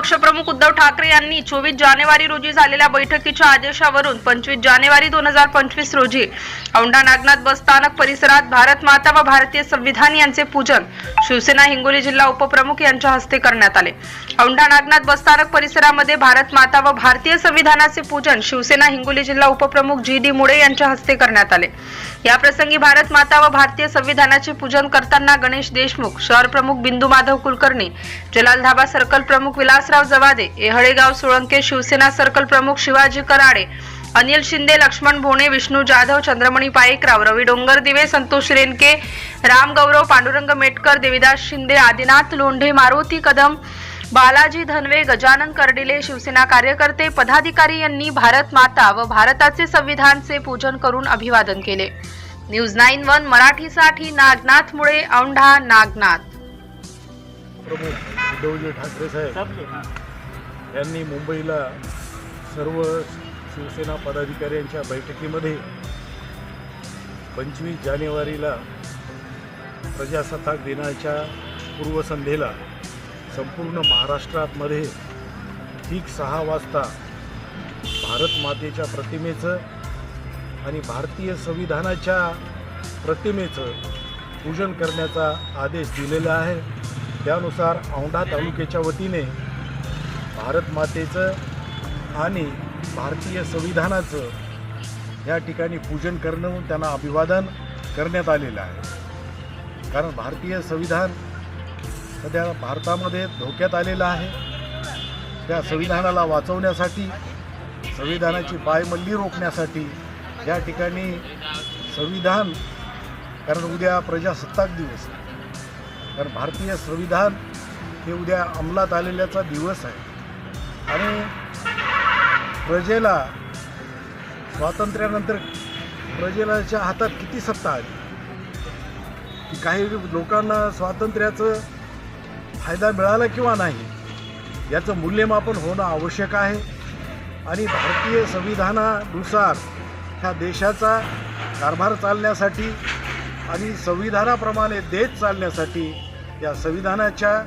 पक्षप्रमुख उद्धव ठाकरे यांनी चोवीस जानेवारी रोजी झालेल्या बैठकीच्या आदेशावरून पंचवीस जानेवारी दोन हजार पंचवीस रोजी औंढा नागनाथ बसस्थानक परिसरात भारत माता व भारतीय संविधान यांचे पूजन शिवसेना हिंगोली जिल्हा उपप्रमुख यांच्या हस्ते करण्यात आले. औंढा नागनाथ बसस्थानक परिसरामध्ये भारत माता व भारतीय संविधानाचे पूजन शिवसेना हिंगोली जिल्हा उपप्रमुख जी डी मुळे यांच्या हस्ते करण्यात आले. याप्रसंगी भारत माता व भारतीय संविधानाचे पूजन करताना गणेश देशमुख शहर प्रमुख बिंदू माधव कुलकर्णी जलाल धाबा सर्कल प्रमुख विलास विलासराव जवादे येहळेगाव सोळंके शिवसेना सर्कल प्रमुख शिवाजी कराडे अनिल शिंदे लक्ष्मण भोणे विष्णू जाधव चंद्रमणी पाईकराव रवी डोंगर दिवे संतोष रेनके राम गौरव पांडुरंग मेटकर देविदास शिंदे आदिनाथ लोंढे मारुती कदम बालाजी धनवे गजानन कर्डिले शिवसेना कार्यकर्ते पदाधिकारी यांनी भारत माता व भारताचे संविधानचे पूजन करून अभिवादन केले. न्यूज नाईन वन मराठीसाठी नागनाथ मुळे औंढा नागनाथ. उद्धवजी ठाकरे साहेब यांनी मुंबईला सर्व शिवसेना पदाधिकाऱ्यांच्या बैठकीमध्ये पंचवीस जानेवारीला प्रजासत्ताक दिनाच्या पूर्वसंध्येला संपूर्ण महाराष्ट्रामध्ये ठीक सहा वाजता भारत मातेच्या प्रतिमेचं आणि भारतीय संविधानाच्या प्रतिमेचं पूजन करण्याचा आदेश दिलेला आहे. त्यानुसार औंढा तालुक्याच्या वतीने भारत मातेचं आणि भारतीय संविधानाचं या ठिकाणी पूजन करणं त्यांना अभिवादन करण्यात आलेलं आहे. कारण भारतीय संविधान सध्या भारतामध्ये धोक्यात आलेलं आहे. त्या संविधानाला वाचवण्यासाठी संविधानाची पायमल्ली रोखण्यासाठी या ठिकाणी संविधान कारण उद्या प्रजासत्ताक दिवस आहे. कारण भारतीय संविधान हे उद्या अंमलात आलेल्याचा दिवस आहे. आणि प्रजेला स्वातंत्र्यानंतर प्रजेलाच्या हातात किती सत्ता आली? की काही लोकांना स्वातंत्र्याचं फायदा मिळाला किंवा नाही याचं मूल्यमापन होणं आवश्यक आहे. आणि भारतीय संविधानानुसार ह्या देशाचा कारभार चालण्यासाठी आणि संविधानाप्रमाणे देश चालण्यासाठी या संविधानाच्या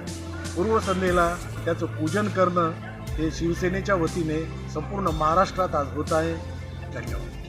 पूर्वसंध्येला त्याचं पूजन करणं हे शिवसेनेच्या वतीने संपूर्ण महाराष्ट्रात आज होत आहे. धन्यवाद.